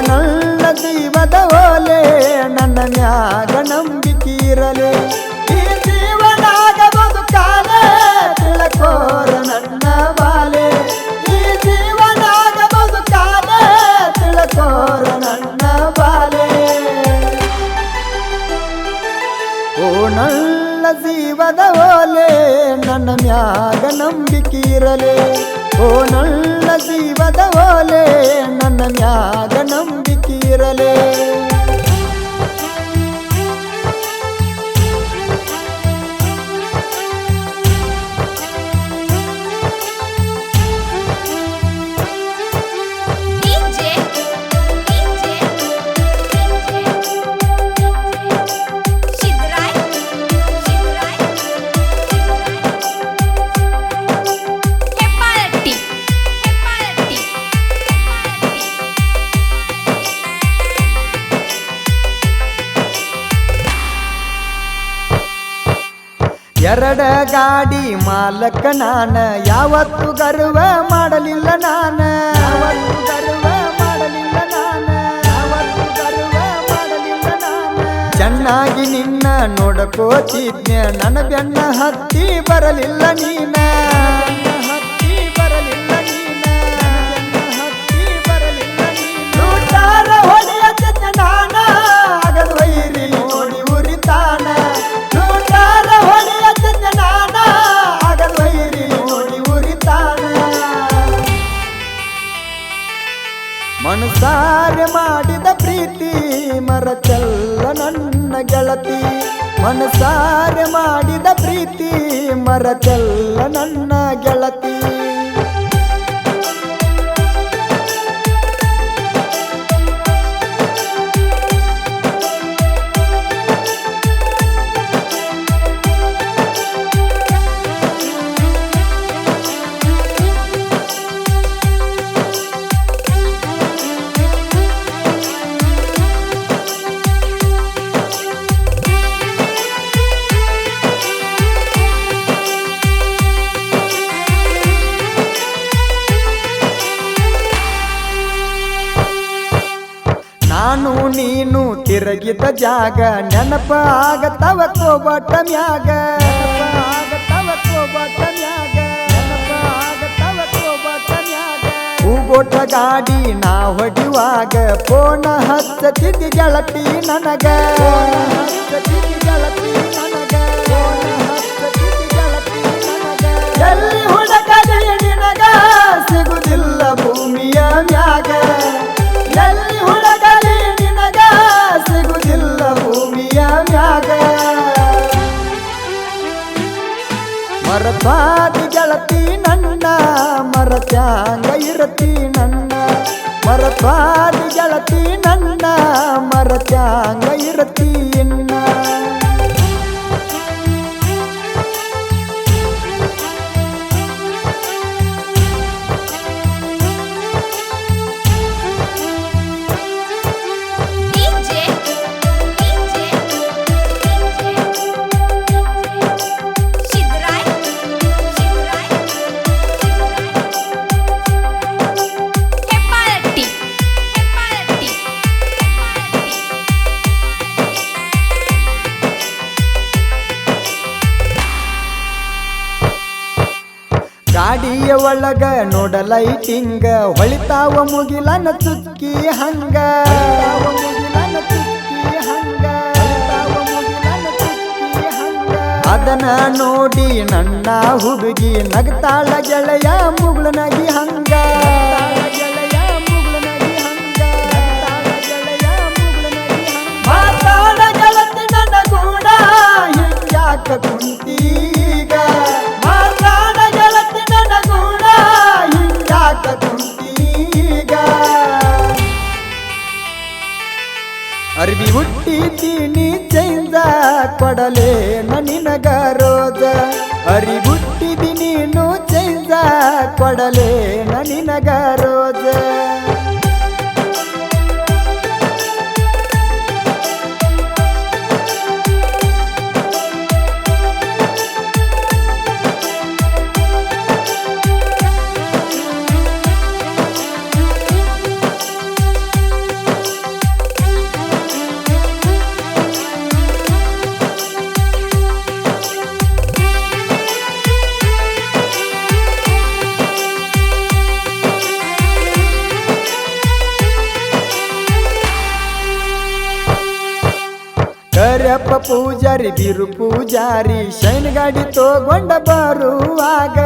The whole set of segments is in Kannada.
ನನ್ನ ಜೀವದ ಓಲೆ ನನ್ನ ಮ್ಯಾಗ ನಂಬಿಕೀರಲೆ ಈ ಜೀವನಾಗ ಬದುಕಾಲೆ ತಿಳಕೋರ ನನ್ನ ಬಾಲೆ. ಈ ಜೀವನಾಗ ಬದುಕಾಲೆ ತಿಳಕೋರ ನನ್ನ ಬಾಲೆ. ಓ ನನ್ನ ಜೀವದ ಓಲೆ ನನ್ನ ಮ್ಯಾಗ ನಂಬಿಕೆ ಇರಲೆ ಓ ನನ್ನ ಜೀವದ ಓಲೆ ನನ್ನ ಮ್ಯಾಗ ನಂಬಿಕೆ ಎರಡ ಗಾಡಿ ಮಾಲಕ ನಾನ, ಯಾವತ್ತು ಗರ್ವ ಮಾಡಲಿಲ್ಲ ನಾನ. ಚೆನ್ನಾಗಿ ನಿನ್ನ ನೋಡಕೋತಿದ್ನ ನನ್ನ ಬೆನ್ನ ಹತ್ತಿ ಬರಲಿಲ್ಲ ನೀನ. ಮರಚಲ್ಲ ನನ್ನ ನಾನು ನೀನು ತಿರುಗಿದ ಜಾಗ, ನೆನಪ ಆಗತವ ಕೋಬಟ ಮ್ಯಾಗ. ಕೋಟ ಗಾಡಿ ನಾ ಹೊಡಿವಾಗ ಫೋನ ಹಚ್ಚತಿದ್ದಿ ಗೆಳತಿ ನನಗ. ಗೆಳತಿ ಮರತ್ಯಾಂಗ ಇರತಿ ನನ್ನ ಮರತಾದಿ ಗೆಳತಿ ನನ್ನ ಮರತ್ಯಾಂಗ ಇರತಿ ಇನ್ನ ಗಾಡಿಯ ಒಳಗ ನೋಡ ಲೈಟಿಂಗ ಹೊಳಿತಾವ ಮುಗಿಲನ ಚುಕ್ಕಿ ಹಂಗ ಅದನ ನೋಡಿ ನನ್ನ ಹುಡುಗಿ ನಗತಾಳ ಗೆಳೆಯ ಮುಗುಳು ನಗಿ ಹಂಗ ಹಂಗ. ಕೊಡಲೇ ನನಿನಗ ರೋಜ? ಕರಿಯಪ್ಪ ಪೂಜಾರಿ ಬಿರು ಪೂಜಾರಿ ಶೈನ್ ಗಾಡಿ ತಗೊಂಡ ಬರುವಾಗ.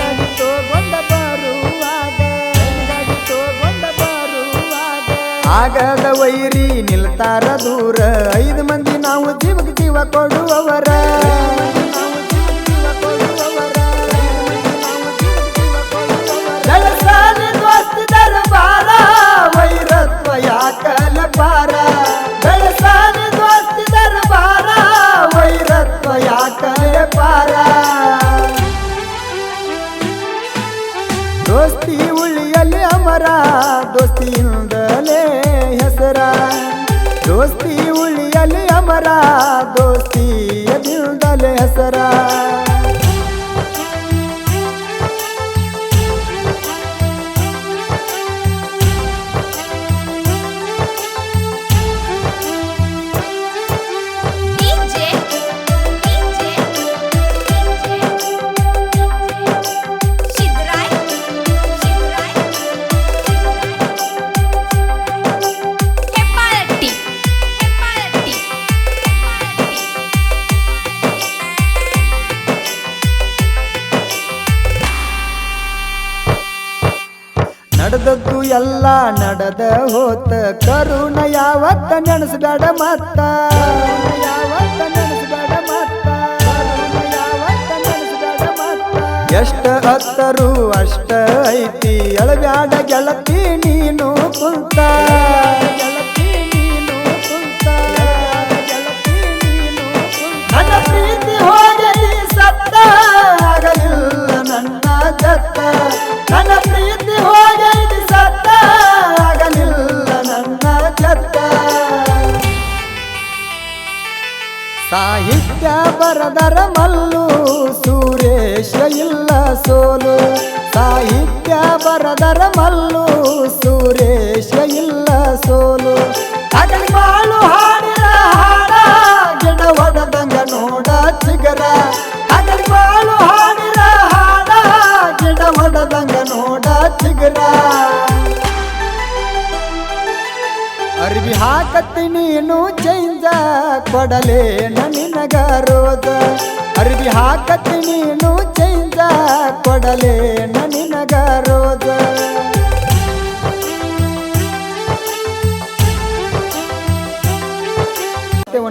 ಗಾಡಿ ತಗೊಂಡ ಬರುವಾಗ. ಗಾಡಿ ತಗೊಂಡ ಬರುವಾಗ. ಆಗದ ವೈರಿ ನಿಲ್ತಾರ ದೂರ. ಐದು ಮಂದಿ ನಾವು ಜೀವಕ್ಕೆ ಜೀವ ಕೊಡುವವರ. সারা দোষী ನಡೆದದ್ದು ಎಲ್ಲ ನಡೆದ ಹೋತ. ಕರುಣ ಯಾವತ್ತ ನೆನೆಸ್ಬೇಡ ಮತ್ತ. ಎಷ್ಟ ಹತ್ತರು ಅಷ್ಟ ಐತಿ. ಎಳಬ್ಯಾಡ ಗೆಳತಿ ನೀನು ಕುಂತ. ಗೆಳತಿ ನೀನು ಕುಂತ ಸತ್ತ. ಆಗಲಿಲ್ಲ ನನ್ನ ಜತ್ತ ಹಾಕತ್ತಿ ನೀನು ಚೈಂಜ ಕೊಡಲೇ ನಿನಗ ರೋದ ಅರಿವಿ ಹಾಕತ್ತಿ ನೀನು ಚೈಂಜ ಕೊಡಲೇ ನಿನಗ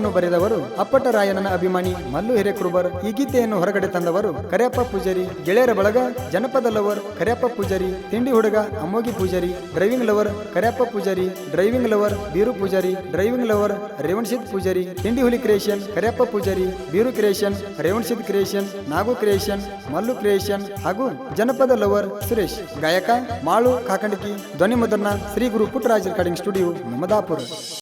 ಸಾಹಿತ್ಯವನ್ನು ಬರೆದವರು ಅಪ್ಪಟರಾಯನನ ಅಭಿಮಾನಿ ಮಲ್ಲು ಹಿರೇಕೃಬರ್, ಈ ಗೀತೆಯನ್ನು ಹೊರಗಡೆ ತಂದವರು ಕರಿಯಪ್ಪ ಪೂಜಾರಿ, ಗೆಳೆಯರ ಬಳಗ ಜನಪದ ಲವರ್ ಕರಿಯಪ್ಪ ಪೂಜಾರಿ, ತಿಂಡಿ ಹುಡುಗ ಅಮ್ಮೋಗಿ Pujari, driving lover Kariyappa Pujari, driving lover Biru Pujari, driving lover Revanasid Pujari, ತಿಂಡಿ ಹುಲಿ creation Kariyappa Pujari, Biru creation Revanasid creation, Nagu creation, Mallu creation ಹಾಗೂ ಜನಪದ ಲವರ್ ಸುರೇಶ್, ಗಾಯಕ ಮಾಳು ಕಾಕಂಡಕಿ ಧ್ವನಿ ಮುದ್ರಣ ಶ್ರೀ ಗುರು ಪುಟ್ಟರಾಜ್ ರೆಕಾರ್ಡಿಂಗ್ ಸ್ಟುಡಿಯೋ ಮಮದಾಪುರ